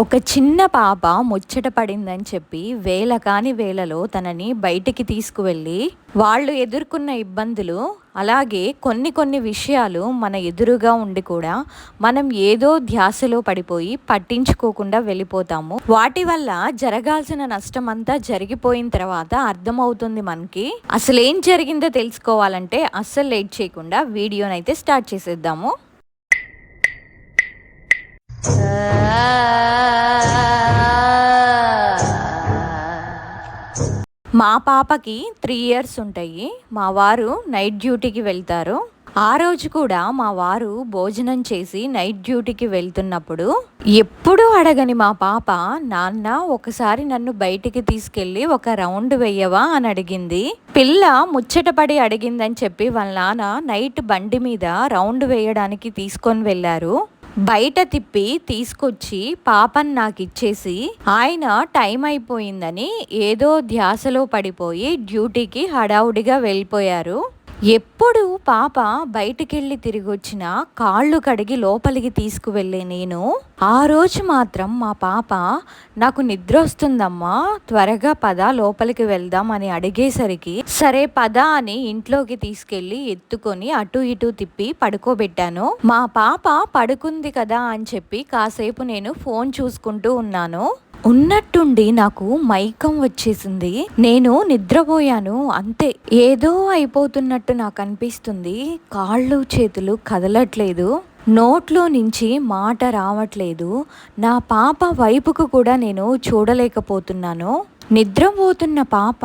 ఒక చిన్న పాప ముచ్చట పడిందని చెప్పి వేల కాని వేలలో తనని బయటికి తీసుకువెళ్ళి వాళ్ళు ఎదుర్కొన్న ఇబ్బందులు అలాగే కొన్ని కొన్ని విషయాలు మన ఎదురుగా ఉండి కూడా మనం ఏదో ధ్యాసలో పడిపోయి పట్టించుకోకుండా వెళ్ళిపోతాము. వాటి వల్ల జరగాల్సిన నష్టం అంతా జరిగిపోయిన తర్వాత అర్థమవుతుంది మనకి. అసలు ఏం జరిగిందో తెలుసుకోవాలంటే అస్సలు లేట్ చేయకుండా వీడియోనైతే స్టార్ట్ చేసేద్దాము. మా పాపకి త్రీ ఇయర్స్ ఉంటాయి. మా వారు నైట్ డ్యూటీకి వెళ్తారు. ఆ రోజు కూడా మా వారు భోజనం చేసి నైట్ డ్యూటీకి వెళ్తున్నప్పుడు ఎప్పుడూ అడగని మా పాప నాన్న ఒకసారి నన్ను బయటికి తీసుకెళ్ళి ఒక రౌండ్ వెయ్యవా అని అడిగింది. పిల్ల ముచ్చటపడి అడిగిందని చెప్పి వాళ్ళ నాన్న నైట్ బండి మీద రౌండ్ వేయడానికి తీసుకొని వెళ్ళారు. బయట తిప్పి తీసుకొచ్చి పాపని నాకు ఇచ్చేసి ఆయన టైం అయిపోయిందని ఏదో ధ్యాసలో పడిపోయి డ్యూటీకి హడావుడిగా వెళ్ళిపోయారు. ఎప్పుడు పాప బయటికెళ్ళి తిరిగి వచ్చినా కాళ్ళు కడిగి లోపలికి తీసుకువెళ్ళే నేను ఆ రోజు మాత్రం మా పాప నాకు నిద్ర వస్తుందమ్మా త్వరగా పద లోపలికి వెళ్దాం అని అడిగేసరికి సరే పద అని ఇంట్లోకి తీసుకెళ్ళి ఎత్తుకొని అటు ఇటు తిప్పి పడుకోబెట్టాను. మా పాప పడుకుంది కదా అని చెప్పి కాసేపు నేను ఫోన్ చూసుకుంటూ ఉన్నాను. ఉన్నట్టుండి నాకు మైకం వచ్చేసింది. నేను నిద్రపోయాను. అంతే. ఏదో అయిపోతున్నట్టు నాకు అనిపిస్తుంది. కాళ్ళు చేతులు కదలట్లేదు. నోట్లో నుంచి మాట రావట్లేదు. నా పాప వైపుకు కూడా నేను చూడలేకపోతున్నాను. నిద్రపోతున్న పాప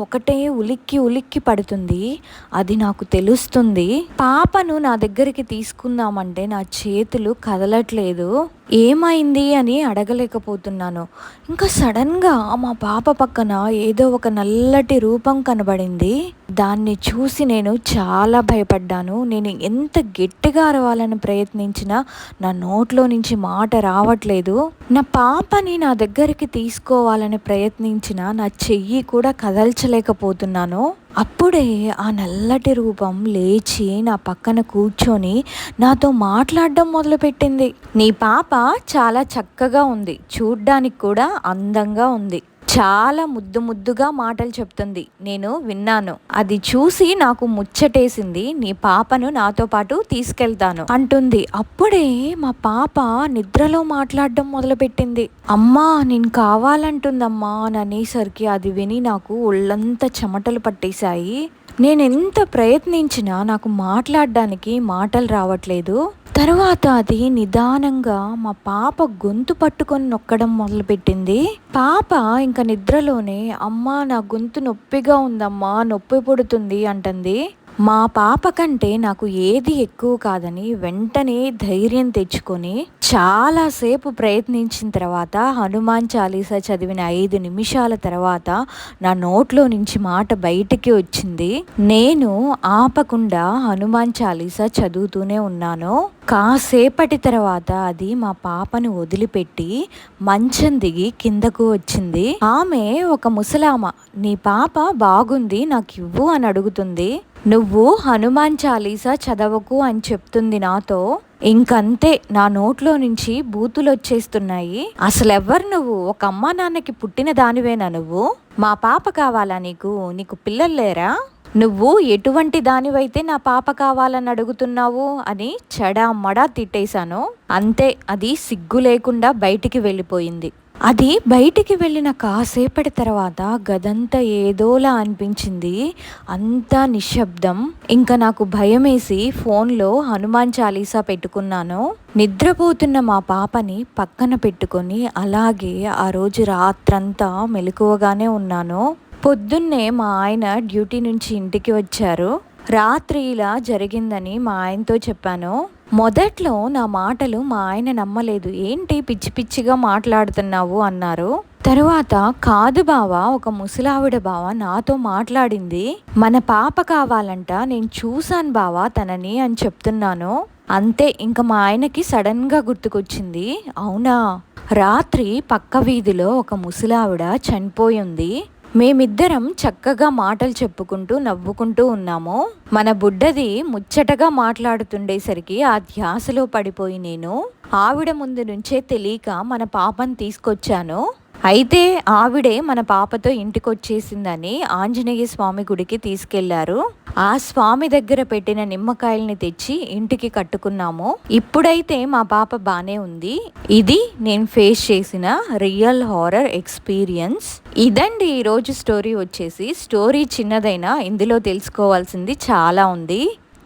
ఒకటే ఉలిక్కి ఉలిక్కి పడుతుంది. అది నాకు తెలుస్తుంది. పాపను నా దగ్గరికి తీసుకుందామంటే నా చేతులు కదలట్లేదు. ఏమైంది అని అడగలేకపోతున్నాను. ఇంకా సడన్గా మా పాప పక్కన ఏదో ఒక నల్లటి రూపం కనబడింది. దాన్ని చూసి నేను చాలా భయపడ్డాను. నేను ఎంత గట్టిగా అరవాలని ప్రయత్నించినా నా నోట్లో నుంచి మాట రావట్లేదు. నా పాపని నా దగ్గరికి తీసుకోవాలని ప్రయత్నించిన నా చెయ్యి కూడా కదల్చలేకపోతున్నాను. అప్పుడే ఆ నల్లటి రూపం లేచి నా పక్కన కూర్చొని నాతో మాట్లాడడం మొదలుపెట్టింది. నీ పాప చాలా చక్కగా ఉంది. చూడ్డానికి కూడా అందంగా ఉంది. చాలా ముద్దు ముద్దుగా మాటలు చెప్తుంది. నేను విన్నాను. అది చూసి నాకు ముచ్చటేసింది. నీ పాపను నాతో పాటు తీసుకెళ్తాను అంటుంది. అప్పుడే మా పాప నిద్రలో మాట్లాడడం మొదలుపెట్టింది. అమ్మా నేను కావాలంటుందమ్మా అని అనేసరికి అది విని నాకు ఒళ్ళంతా చెమటలు పట్టేశాయి. నేను ఎంత ప్రయత్నించినా నాకు మాట్లాడడానికి మాటలు రావట్లేదు. తరువాత అది నిదానంగా మా పాప గొంతు పట్టుకొని నొక్కడం మొదలుపెట్టింది. పాప ఇంకా నిద్రలోనే అమ్మ నా గొంతు నొప్పిగా ఉందమ్మా నొప్పి పుడుతుంది అంటుంది. మా పాప కంటే నాకు ఏది ఎక్కువ కాదని వెంటనే ధైర్యం తెచ్చుకొని చాలాసేపు ప్రయత్నించిన తర్వాత హనుమాన్ చాలీసా చదివిన ఐదు నిమిషాల తర్వాత నా నోట్లో నుంచి మాట బయటికి వచ్చింది. నేను ఆపకుండా హనుమాన్ చాలీసా చదువుతూనే ఉన్నాను. కాసేపటి తర్వాత అది మా పాపను వదిలిపెట్టి మంచం దిగి కిందకు వచ్చింది. ఆమె ఒక ముసలామ నీ పాప బాగుంది నాకు ఇవ్వు అని అడుగుతుంది. నువ్వు హనుమాన్ చాలీసా చదవకు అని చెప్తుంది నాతో. ఇంకంతే నా నోట్లో నుంచి బూతులు వచ్చేస్తున్నాయి. అసలు ఎవరు నువ్వు? ఒక అమ్మా నాన్నకి పుట్టిన దానివేనా నువ్వు? మా పాప కావాలా నీకు? నీకు పిల్లలు లేరా? నువ్వు ఎటువంటి దానివైతే నా పాప కావాలని అడుగుతున్నావు అని చెడా మడా తిట్టేశాను. అంతే అది సిగ్గు లేకుండా బయటికి వెళ్ళిపోయింది. అది బయటికి వెళ్ళిన కాసేపటి తర్వాత గదంతా ఏదోలా అనిపించింది. అంతా నిశ్శబ్దం. ఇంకా నాకు భయమేసి ఫోన్లో హనుమాన్ చాలీసా పెట్టుకున్నాను. నిద్రపోతున్న మా పాపని పక్కన పెట్టుకొని అలాగే ఆ రోజు రాత్రంతా మెలకువగానే ఉన్నాను. పొద్దున్నే మా ఆయన డ్యూటీ నుంచి ఇంటికి వచ్చారు. రాత్రి ఇలా జరిగిందని మా ఆయనతో చెప్పాను. మొదట్లో నా మాటలు మా ఆయన నమ్మలేదు. ఏంటి పిచ్చి పిచ్చిగా మాట్లాడుతున్నావు? అన్నారు. తరువాత కాదు బావ ఒక ముసలావిడ బావ నాతో మాట్లాడింది. మన పాప కావాలంట నేను చూశాను బావ తనని అని చెప్తున్నాను. అంతే ఇంకా మా ఆయనకి సడన్గా గుర్తుకొచ్చింది. అవునా? రాత్రి పక్క వీధిలో ఒక ముసలావిడ చనిపోయింది. మేమిద్దరం చక్కగా మాటలు చెప్పుకుంటూ నవ్వుకుంటూ ఉన్నాము. మన బుడ్డది ముచ్చటగా మాట్లాడుతుండేసరికి ఆ ధ్యాసలో పడిపోయి నేను ఆవిడ ముందు నుంచే తెలియక మన పాపని తీసుకొచ్చాను. అయితే ఆవిడే మన పాపతో ఇంటికి వచ్చేసిందని ఆంజనేయ స్వామి గుడికి తీసుకెళ్ళారు. ఆ స్వామి దగ్గర పెట్టిన నిమ్మకాయల్ని తెచ్చి ఇంటికి కట్టుకున్నాము. ఇప్పుడైతే మా పాప బానే ఉంది. ఇది నేను ఫేస్ చేసిన రియల్ హారర్ ఎక్స్పీరియన్స్. ఇదండి ఈరోజు స్టోరీ వచ్చేసి. స్టోరీ చిన్నదైనా ఇందులో తెలుసుకోవాల్సింది చాలా ఉంది.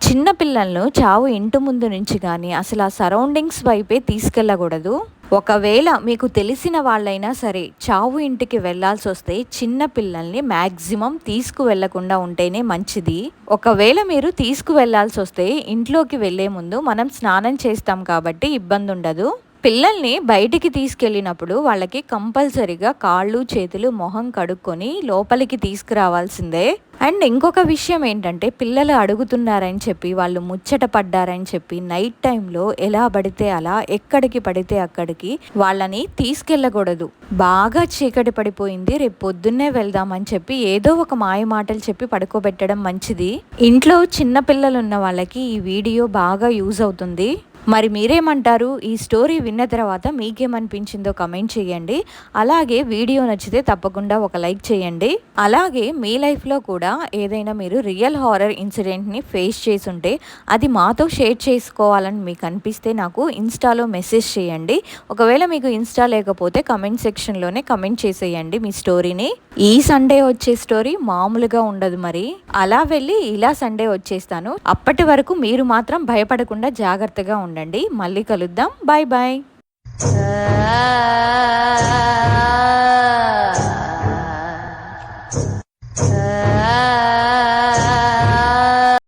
చిన్న పిల్లలను చావు ఇంటి ముందు నుంచి కానీ అసలు ఆ సరౌండింగ్స్ వైపే తీసుకెళ్ళకూడదు. ఒకవేళ మీకు తెలిసిన వాళ్ళైనా సరే చావు ఇంటికి వెళ్ళాల్సి వస్తే చిన్న పిల్లల్ని మ్యాక్సిమం తీసుకువెళ్ళకుండా ఉంటేనే మంచిది. ఒకవేళ మీరు తీసుకువెళ్ళాల్సి వస్తే ఇంట్లోకి వెళ్ళే ముందు మనం స్నానం చేస్తాం కాబట్టి ఇబ్బంది ఉండదు పిల్లల్ని బయటికి తీసుకెళ్ళినప్పుడు వాళ్ళకి కంపల్సరిగా కాళ్ళు చేతులు మొహం కడుక్కొని లోపలికి తీసుకురావాల్సిందే. అండ్ ఇంకొక విషయం ఏంటంటే పిల్లలు అడుగుతున్నారని చెప్పి వాళ్ళు ముచ్చట పడ్డారని చెప్పి నైట్ టైంలో ఎలా పడితే అలా ఎక్కడికి పడితే అక్కడికి వాళ్ళని తీసుకెళ్ళకూడదు. బాగా చీకటి పడిపోయింది రేపు పొద్దున్నే వెళ్దామని చెప్పి ఏదో ఒక మాయ మాటలు చెప్పి పడుకోబెట్టడం మంచిది. ఇంట్లో చిన్న పిల్లలు ఉన్న వాళ్ళకి ఈ వీడియో బాగా యూజ్ అవుతుంది. మరి మీరేమంటారు? ఈ స్టోరీ విన్న తర్వాత మీకేమనిపించిందో కమెంట్ చేయండి. అలాగే వీడియో నచ్చితే తప్పకుండా ఒక లైక్ చేయండి. అలాగే మీ లైఫ్లో కూడా ఏదైనా మీరు రియల్ హారర్ ఇన్సిడెంట్ని ఫేస్ చేసి ఉంటే అది మాతో షేర్ చేసుకోవాలని మీకు అనిపిస్తే నాకు ఇన్స్టాలో మెసేజ్ చేయండి. ఒకవేళ మీకు ఇన్స్టా లేకపోతే కమెంట్ సెక్షన్లోనే కమెంట్ చేసేయండి మీ స్టోరీని. ఈ సండే వచ్చే స్టోరీ మామూలుగా ఉండదు మరి. అలా వెళ్ళి ఇలా సండే వచ్చేస్తాను. అప్పటి వరకు మీరు మాత్రం భయపడకుండా జాగ్రత్తగా ఉండండి. మళ్ళీ కలుద్దాం. Bye bye